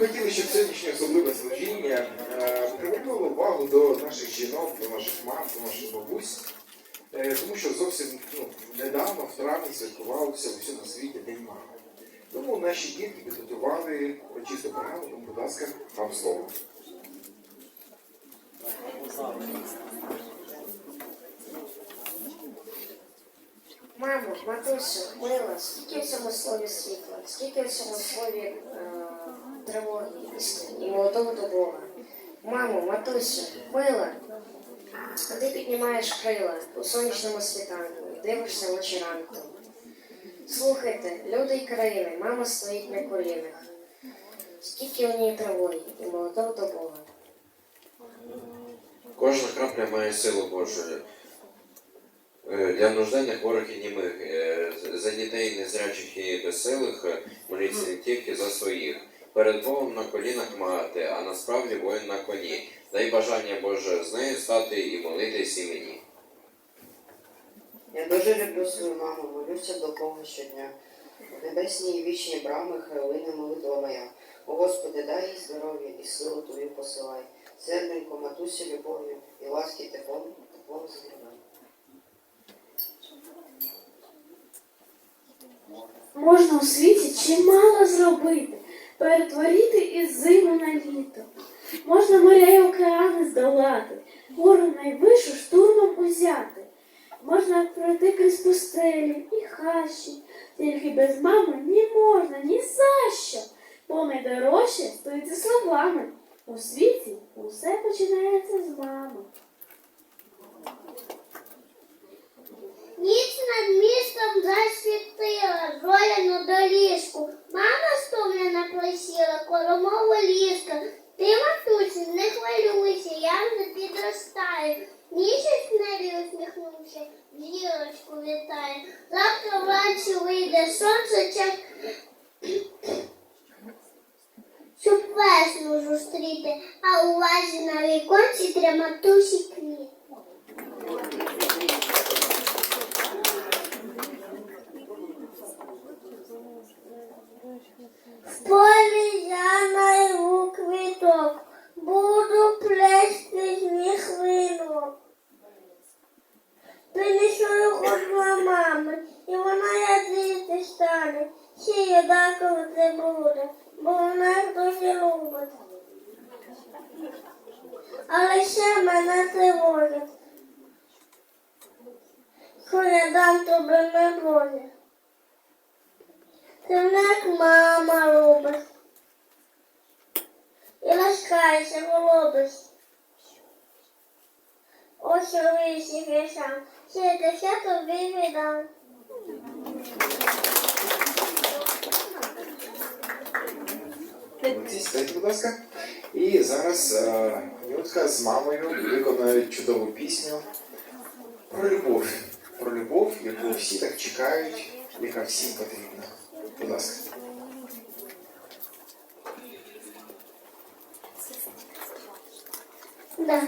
Ми хотіли, щоб сьогоднішнє особливе служіння е, привернуло увагу до наших жінок, до наших мам, до наших бабусь, Е, тому що зовсім ну, недавно в травні святкувався у всьому світі День мами. Тому наші дітки підготували чисту програму, тому, будь ласка, вам слово. Мамо, матусю, мила, скільки в цьому слові світла, скільки в цьому слові е, істини до Бога. Мамо, матусю, мила, а ти піднімаєш крила у сонячному світанку і дивишся в очі ранку. Слухайте, люди й країни, мама стоїть на колінах. Скільки в ній тривоги і молодого до Бога. Кожна крапля має силу Божу. Е, Для нужденних хворих і німих, е, за дітей незрячих і безсилих е, моліться тільки за своїх. Перед Богом на колінах мати, а насправді воїн на коні. Дай бажання Боже з нею стати і молитись і мені. Я дуже люблю свою маму, молюся до Бога щодня. В небесній і вічній брами хай молитва моя. О Господи, дай їй здоров'я і силу Твою посилай. Серденько, матусі любов'ю і ласки теплом, теплом зігрівай. Можна у світі чимало зробити, перетворити із зиму на літо. Можна моря й океани здолати, гору найвищу штурмом узяти. Можна пройти крізь пустелі і хащі, тільки без мами ні можна, ні за що. Бо найдорожче стоїть за словами. У світі усе починається з мами. Ніч над містом засвітила, зоряну доріжку. Мама стомлена просіла, коломову ліжка. Ти, матусю, не хвилюйся, я вже підростаю. Місяць небі усміхнувся, зірочку вітає. Завтра вранці вийде сонце, час, щоб весну зустріти, а у вазі на віконці для матусі квіт. В полі я найву квіток, буду плести з них вінок. Принесу його мами, і вона ядити стане. Ще я дякувати буде, бо вона дуже любить. Але ще мене тривожить. Що я дам тобі не буде. Ти мене як мама робиш. І ласкайся, голубиш. Ось висів я сам. Ще те все тобі віддам. Молодці, сідайте, будь ласка. І зараз е, Нютка з мамою виконають чудову пісню про любов. Про любов, яку всі так чекають, яка всім потрібна. Будь ласка. Да.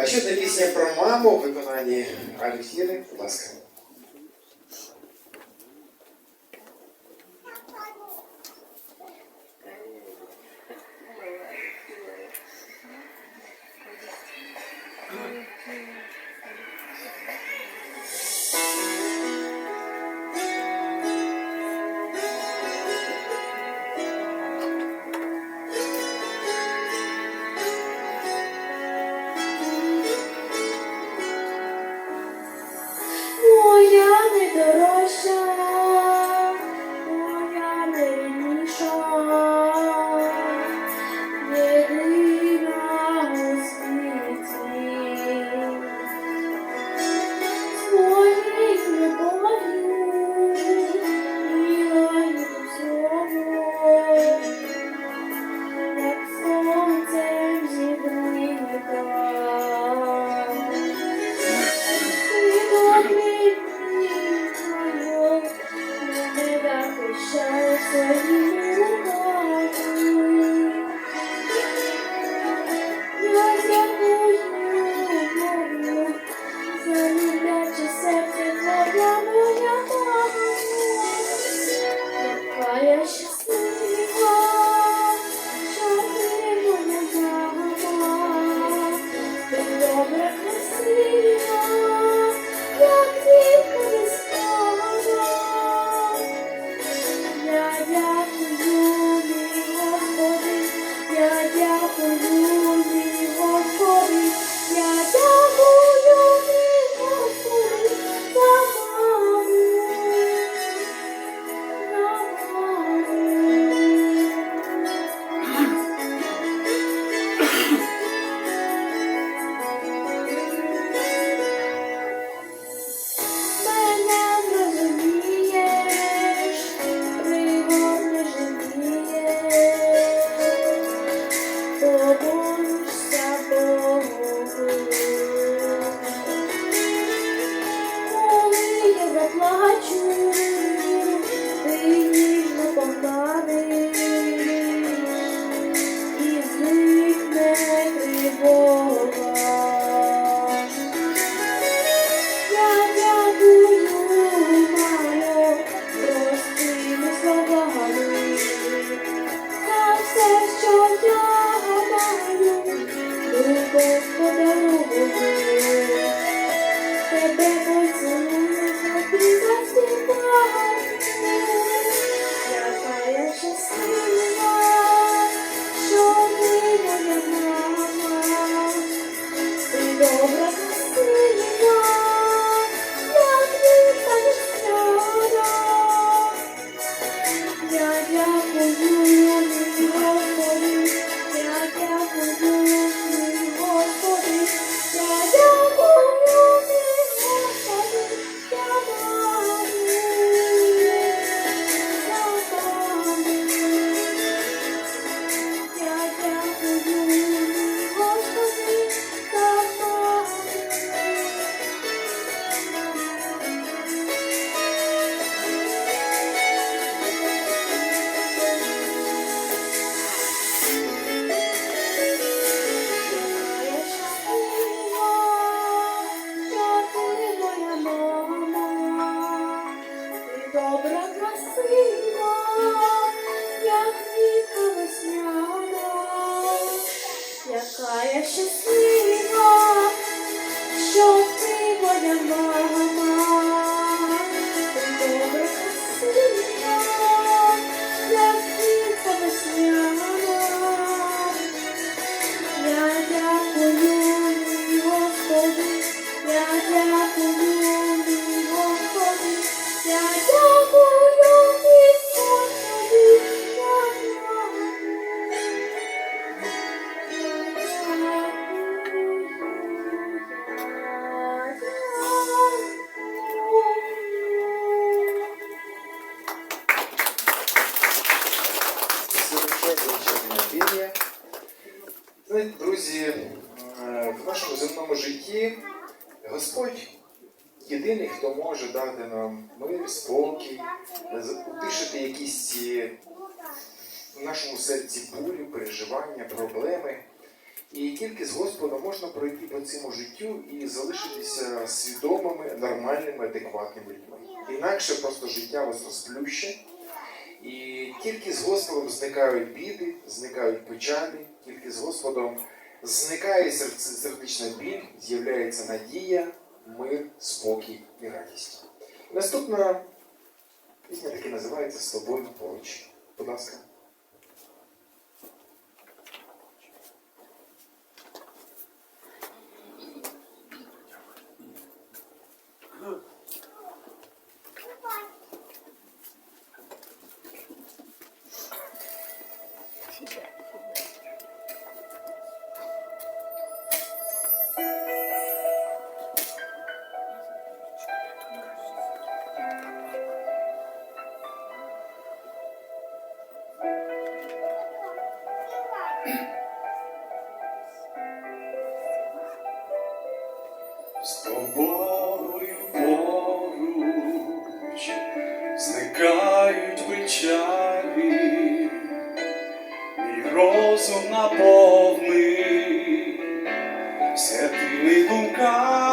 А ще пісня про маму в выполнении Алексіри. Будь. друзі, е, в нашому земному житті Господь єдиний, хто може дати нам мир, спокій, е, утишити якісь ці в нашому серці бурі, переживання, проблеми. І тільки з Господом можна пройти по цьому життю і залишитися свідомими, нормальними, адекватними людьми. Інакше просто життя вас розплюще. І тільки з Господом зникають біди, зникають печалі, тільки з Господом зникає сердечна біль, з'являється надія, мир, спокій і радість. Наступна пісня таки називається З тобою поруч. Будь ласка. Розум наповни святими думками.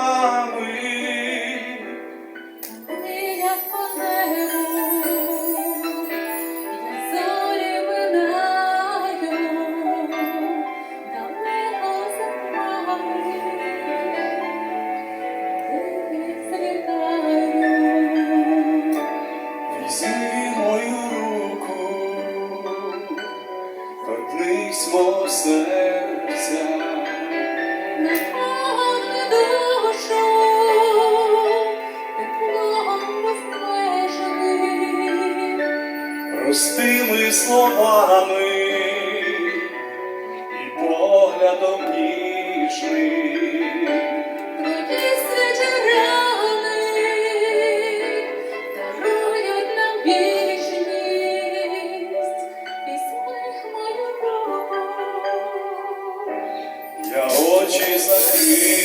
Торкнись мого очі закрив.